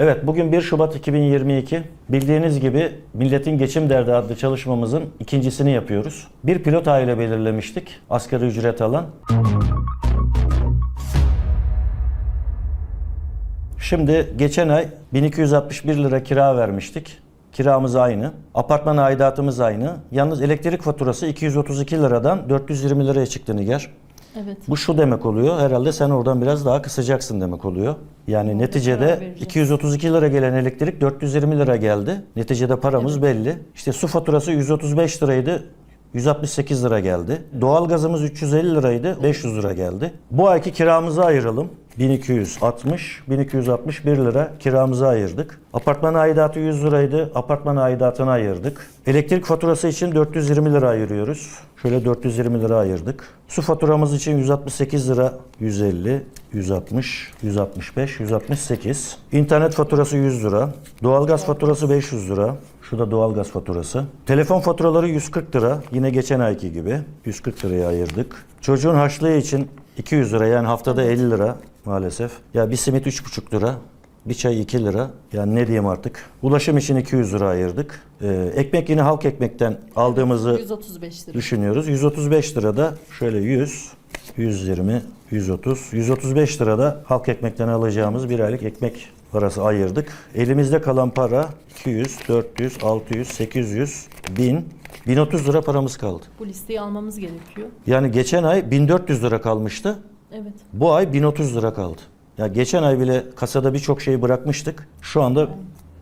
Evet bugün 1 Şubat 2022. Bildiğiniz gibi Milletin Geçim Derdi adlı çalışmamızın ikincisini yapıyoruz. Bir pilot aile belirlemiştik. Asgari ücret alan. Şimdi geçen ay 1261 lira kira vermiştik. Kiramız aynı. Apartman aidatımız aynı. Yalnız elektrik faturası 232 liradan 420 liraya çıktı Nigar. Evet. Bu şu demek oluyor. Herhalde sen oradan biraz daha kısacaksın demek oluyor. Yani neticede vereceğiz. 232 lira gelen elektrik 420 lira geldi. Neticede paramız belli. İşte su faturası 135 liraydı. 168 lira geldi. Doğalgazımız 350 liraydı. 500 lira geldi. Bu ayki kiramızı ayıralım. 1260, 1261 lira kiramızı ayırdık. Apartman aidatı 100 liraydı. Apartman aidatını ayırdık. Elektrik faturası için 420 lira ayırıyoruz. Şöyle 420 lira ayırdık. Su faturamız için 168 lira, 150, 160, 165, 168. İnternet faturası 100 lira. Doğalgaz faturası 500 lira. Şu da doğalgaz faturası. Telefon faturaları 140 lira. Yine geçen ayki gibi. 140 liraya ayırdık. Çocuğun harçlığı için 200 lira yani haftada 50 lira maalesef. Ya bir simit 3,5 lira. Bir çay 2 lira. Yani ne diyeyim artık. Ulaşım için 200 lira ayırdık. Ee, ekmek yine halk ekmekten aldığımızı 135 lira. düşünüyoruz. 135 lirada şöyle 100, 120, 130, 135 lirada halk ekmekten alacağımız bir aylık ekmek parası ayırdık. Elimizde kalan para 200, 400, 600, 800, 1000, 1030 lira paramız kaldı. Bu listeyi almamız gerekiyor. Yani geçen ay 1400 lira kalmıştı. Evet. Bu ay 1030 lira kaldı. Ya geçen ay bile kasada birçok şeyi bırakmıştık. Şu anda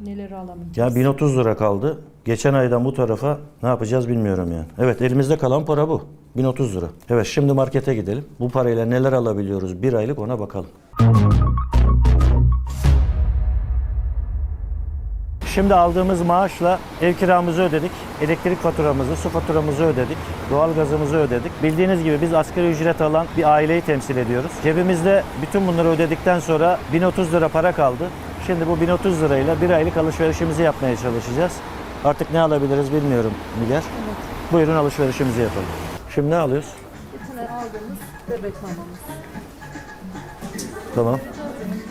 Neleri alamayacağız? ya 1030 lira kaldı. Geçen aydan bu tarafa ne yapacağız bilmiyorum yani. Evet elimizde kalan para bu. 1030 lira. Evet şimdi markete gidelim. Bu parayla neler alabiliyoruz bir aylık ona bakalım. Şimdi aldığımız maaşla ev kiramızı ödedik, elektrik faturamızı, su faturamızı ödedik, doğalgazımızı ödedik. Bildiğiniz gibi biz asgari ücret alan bir aileyi temsil ediyoruz. Cebimizde bütün bunları ödedikten sonra 1030 lira para kaldı. Şimdi bu 1030 lirayla bir aylık alışverişimizi yapmaya çalışacağız. Artık ne alabiliriz bilmiyorum Nigar. Buyurun alışverişimizi yapalım. Şimdi ne alıyoruz? Bütün aldığımız bebek mamamız. Tamam.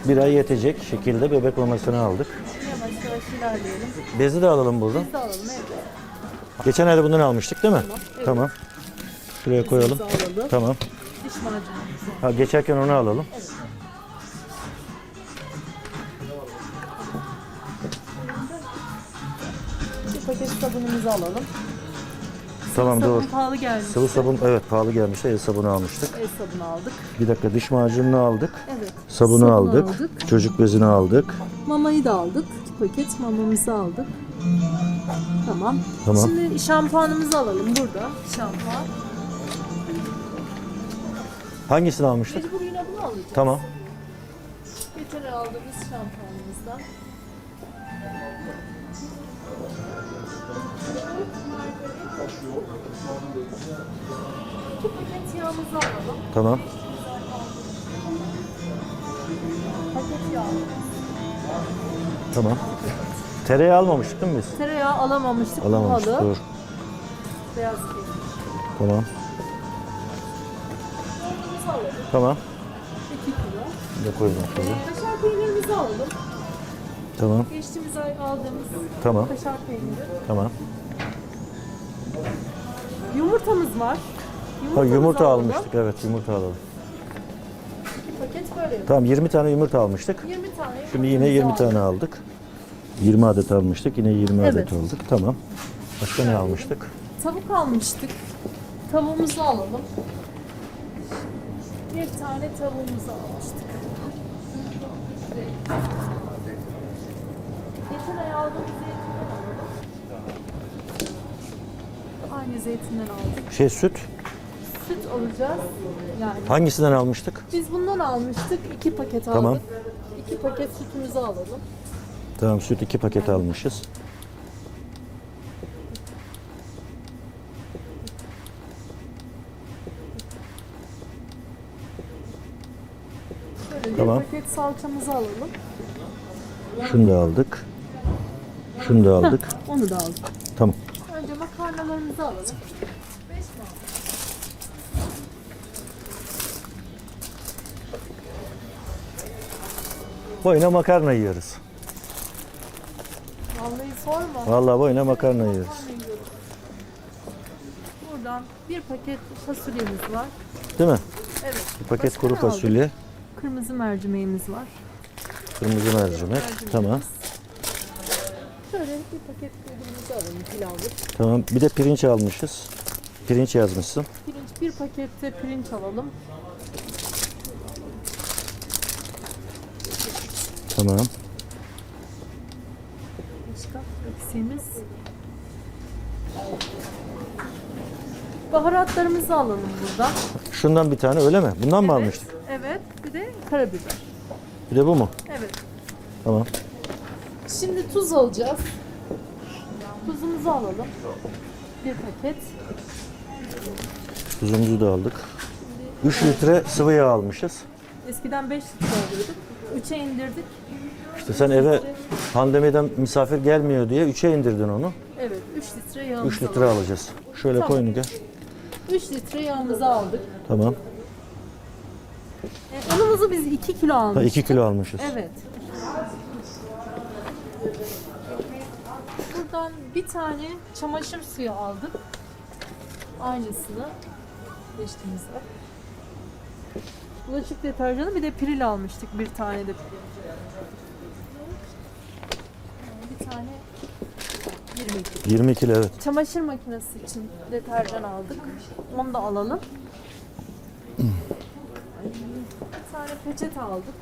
Bir ay yetecek şekilde bebek mamasını aldık. Yavaş ilerleyelim. Bezi de alalım buradan. Biz de alalım evet. Geçen ayda bundan almıştık değil mi? evet. Tamam. Şuraya koyalım. Alalım. Tamam. Diş macunumuzu. Ha, geçerken onu alalım. Bir paket sabunumuzu alalım. Tamam Sabun doğru. pahalı gelmişti. Sıvı sabun evet pahalı gelmişti. El sabunu almıştık. El sabunu aldık. Bir dakika diş macununu aldık. Evet. Sabunu Sabunu aldık. aldık. Çocuk bezini aldık. Mamayı da aldık. İki paket mamamızı aldık. Tamam. Tamam. Şimdi şampuanımızı alalım burada. Şampuan. Hangisini almıştık? Mecbur yine bunu alacağız. Tamam. Geçen aldığımız şampuanımızdan. İki paket yağımızı alalım. Tamam. Paket yağ. Tamam. Tereyağı almamıştık değil mi biz? Tereyağı alamamıştık. Alamamıştık. Pahalı. Dur. Beyaz peynir. Tamam. Alalım. Tamam. 2 kilo. De koyalım şöyle. Kaşar peynirimizi alalım. Tamam. Geçtiğimiz ay aldığımız Tamam. kaşar peyniri. Tamam. Yumurtamız var. Ha, Yumurtamızı yumurta alalım. almıştık. Evet yumurta alalım. Paket böyle. Tamam 20 tane yumurta almıştık. 20 tane Şimdi yine 20 yumurtamızı tane aldık. 20 adet almıştık. Yine 20 Evet. adet aldık. Tamam. Başka ne almıştık? Tavuk almıştık. Tavuğumuzu alalım. Bir tane tavuğumuzu almıştık. Geçen ay aldığımız zeytinden alalım. Aynı zeytinden aldık. Şey süt. Süt alacağız. Yani Hangisinden almıştık? biz bundan almıştık. iki paket aldık. Tamam. İki paket sütümüzü alalım. Tamam süt 2 paket almışız. Şöyle Tamam. bir paket salçamızı alalım. Şunu da aldık. Şunu da aldık. Onu da aldık. Tamam. Önce makarnalarımızı alalım. Boyuna makarna yiyoruz. Vallahi sorma. Vallahi boyuna makarna yiyoruz. Buradan bir paket fasulyemiz var. Değil mi? Evet. Bir paket Başka kuru ne aldık? fasulye, Kırmızı mercimeğimiz var. kırmızı mercimek. Tamam. Şöyle bir paket bulgurumuzu alalım pilavlık. Tamam. Bir de pirinç almışız. Pirinç yazmışsın. Pirinç bir pakette pirinç alalım. Tamam. Başka eksiğimiz. Baharatlarımızı alalım buradan. Şundan bir tane öyle mi? Bundan mı Evet, almıştık? Evet. Bir de karabiber. Bir de bu mu? Evet. Tamam. Şimdi tuz alacağız. Tuzumuzu alalım. Bir paket. Tuzumuzu da aldık. 3 litre sıvı yağ almışız. Eskiden 5 litre alıyorduk. 3'e indirdik. İşte sen eve pandemiden misafir gelmiyor diye 3'e indirdin onu. Evet 3 litre yağımızı 3 litre alacağız. Şöyle Tamam. koy Nigar. 3 litre yağımızı aldık. Tamam. E, unumuzu biz 2 kilo Ha, almıştık. 2 kilo almışız. Evet. Buradan bir tane çamaşır suyu aldık. Aynısını geçtiğimizde. Bulaşık deterjanı bir de piril almıştık bir tane de. Bir tane 22. 20 kilo evet. Çamaşır makinesi için deterjan aldık. Onu da alalım. Bir tane peçete aldık.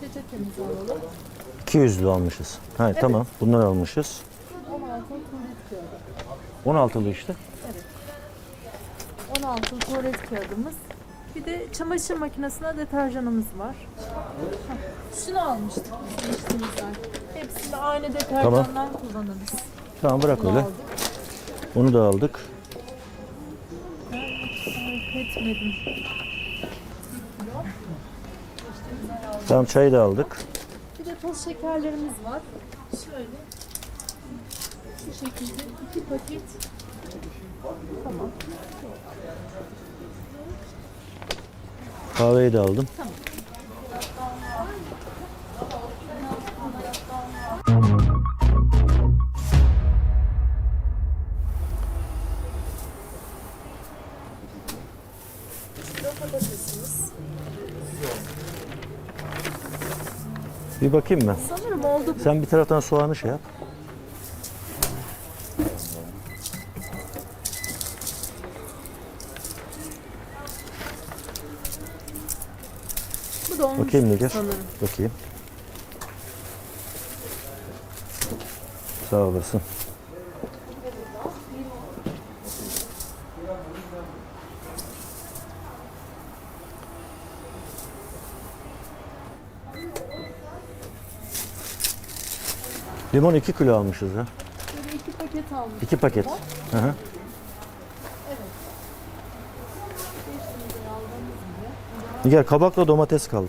Peçetemizi alalım. 200'lü almışız. Ha, Tamam. Bundan almışız. 16 tuvalet kağıdı. 16'lı işte. 16 tuvalet kağıdımız. Bir de çamaşır makinesine deterjanımız var. Hah, Şunu almıştık biz geçtiğimizden. Hepsini aynı deterjandan kullanırız. Tamam bırak Bunu öyle. aldık. Onu da aldık. Fark etmedim. Tamam çayı da aldık. Toz şekerlerimiz var. Şöyle. Şu şekilde iki paket. Tamam. Kahveyi de aldım. Şurada patatesimiz. Bir bakayım ben. Sanırım oldu. Sen bir taraftan soğanı şey yap. Bu da olmuş Bakayım Nigar. sanırım. Bakayım. Sağ olasın. Limon 2 kilo almışız ya. Böyle iki paket almış. 2 paket. Hı hı. Nigar kabakla domates kaldı.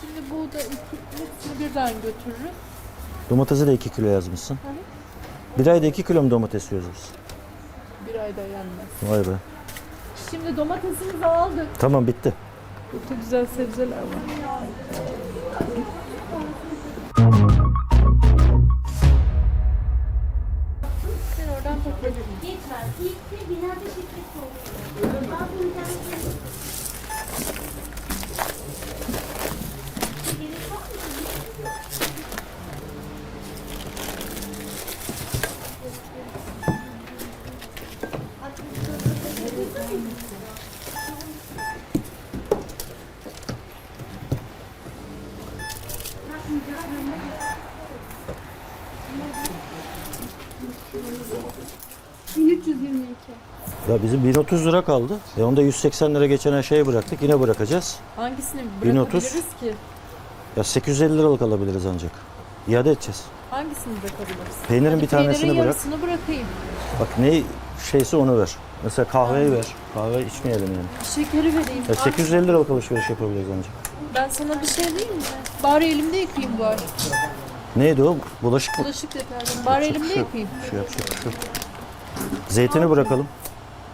Şimdi bu da iki, hepsini birden götürürüz. Domatesi de 2 kilo yazmışsın. Bir ayda 2 kilo mu domates yiyoruz biz? Bir ayda yenmez. Vay be. Şimdi domatesimizi aldık. Tamam bitti. Çok güzel sebzeler var. ilk de binada şirket oldu. Bazı internetlerde Thank you. 1322. Ya bizim 1030 lira kaldı. E onda 180 lira geçen her şeyi bıraktık. Yine bırakacağız. Hangisini 1030. bırakabiliriz ki? Ya 850 liralık alabiliriz ancak. İade edeceğiz. Hangisini bırakabiliriz? Peynirin bir tanesini bırak. yarısını bırakayım. Bak ne şeyse onu ver. Mesela kahveyi ver. Kahve içmeyelim yani. Şekeri vereyim. Ya 850 liralık alışveriş yapabiliriz ancak. Ben sana bir şey diyeyim mi? Bari elimde yıkayayım bari. Neydi o? Bulaşık mı? Bulaşık deterjanı. Bari elimde Şu- yıkayayım. Şey yapacak bir şey yok. Zeytini bırakalım.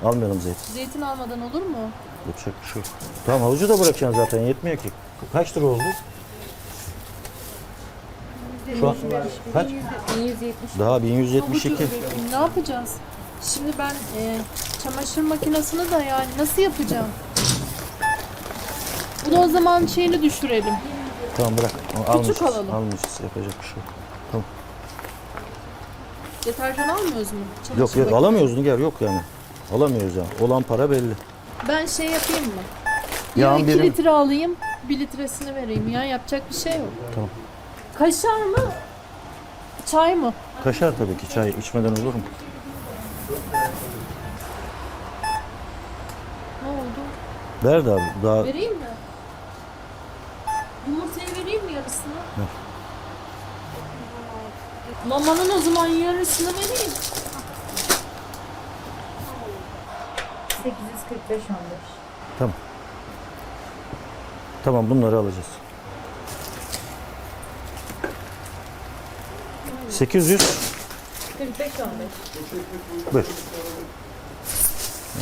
Almayalım zeytin. Zeytin almadan olur mu? Yapacak bir şey yok. Tamam havucu da bırakacaksın zaten yetmiyor ki. Kaç lira oldu? Şu an kaç? 1170. Daha 1172. Ne yapacağız? Şimdi ben e, çamaşır makinesini de yani nasıl yapacağım? Bunu o zaman şeyini düşürelim. Tamam bırak. Almışız. alalım. Almışız. Yapacak bir şey yok. Deterjan almıyoruz mu? Çamaşır Yok yok makinesi. alamıyoruz Nigar yok yani. Alamıyoruz yani. Olan para belli. Ben şey yapayım mı? Yağın Ya 2 birim- litre alayım, 1 litresini vereyim ya. Yapacak bir şey yok. Tamam. Kaşar mı? Çay mı? Kaşar tabii ki. Çay içmeden olur mu? Ne oldu? Ver de abi. Daha Vereyim mi? Yumurtayı vereyim mi yarısını? Ver. Mamanın o zaman yarısını vereyim. 845 15. Tamam. Tamam bunları alacağız. 800 45 15. Buyur.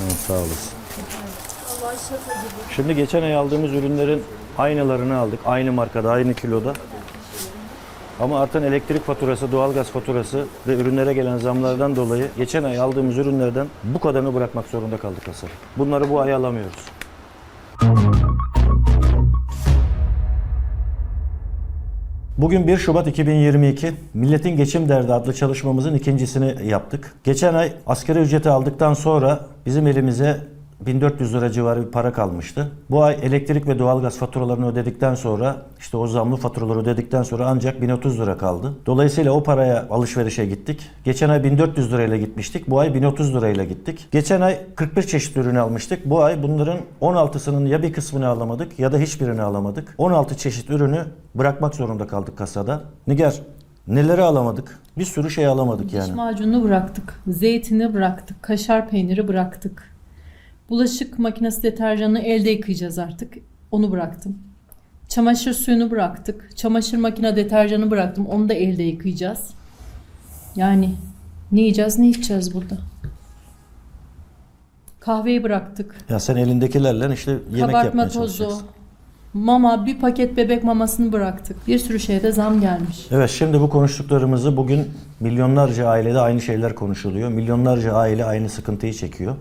Evet, sağ olasın. Allah şaka gibi. Şimdi geçen ay aldığımız ürünlerin aynılarını aldık. Aynı markada, aynı kiloda. Ama artan elektrik faturası, doğalgaz faturası ve ürünlere gelen zamlardan dolayı geçen ay aldığımız ürünlerden bu kadarını bırakmak zorunda kaldık hasar. Bunları bu ay alamıyoruz. Bugün 1 Şubat 2022. Milletin Geçim Derdi adlı çalışmamızın ikincisini yaptık. Geçen ay asgari ücreti aldıktan sonra bizim elimize 1400 lira civarı bir para kalmıştı. Bu ay elektrik ve doğalgaz faturalarını ödedikten sonra işte o zamlı faturaları ödedikten sonra ancak 1030 lira kaldı. Dolayısıyla o paraya alışverişe gittik. Geçen ay 1400 lirayla gitmiştik. Bu ay 1030 lirayla gittik. Geçen ay 41 çeşit ürün almıştık. Bu ay bunların 16'sının ya bir kısmını alamadık ya da hiçbirini alamadık. 16 çeşit ürünü bırakmak zorunda kaldık kasada. Nigar neleri alamadık? Bir sürü şey alamadık Diş yani. macununu bıraktık. Zeytini bıraktık. Kaşar peyniri bıraktık. Bulaşık makinesi deterjanını elde yıkayacağız artık. Onu bıraktım. Çamaşır suyunu bıraktık. Çamaşır makine deterjanı bıraktım. Onu da elde yıkayacağız. Yani ne yiyeceğiz ne içeceğiz burada. Kahveyi bıraktık. Ya sen elindekilerle işte yemek Kabartma yapmaya tozu. Mama, bir paket bebek mamasını bıraktık. Bir sürü şeyde zam gelmiş. Evet şimdi bu konuştuklarımızı bugün milyonlarca ailede aynı şeyler konuşuluyor. Milyonlarca aile aynı sıkıntıyı çekiyor.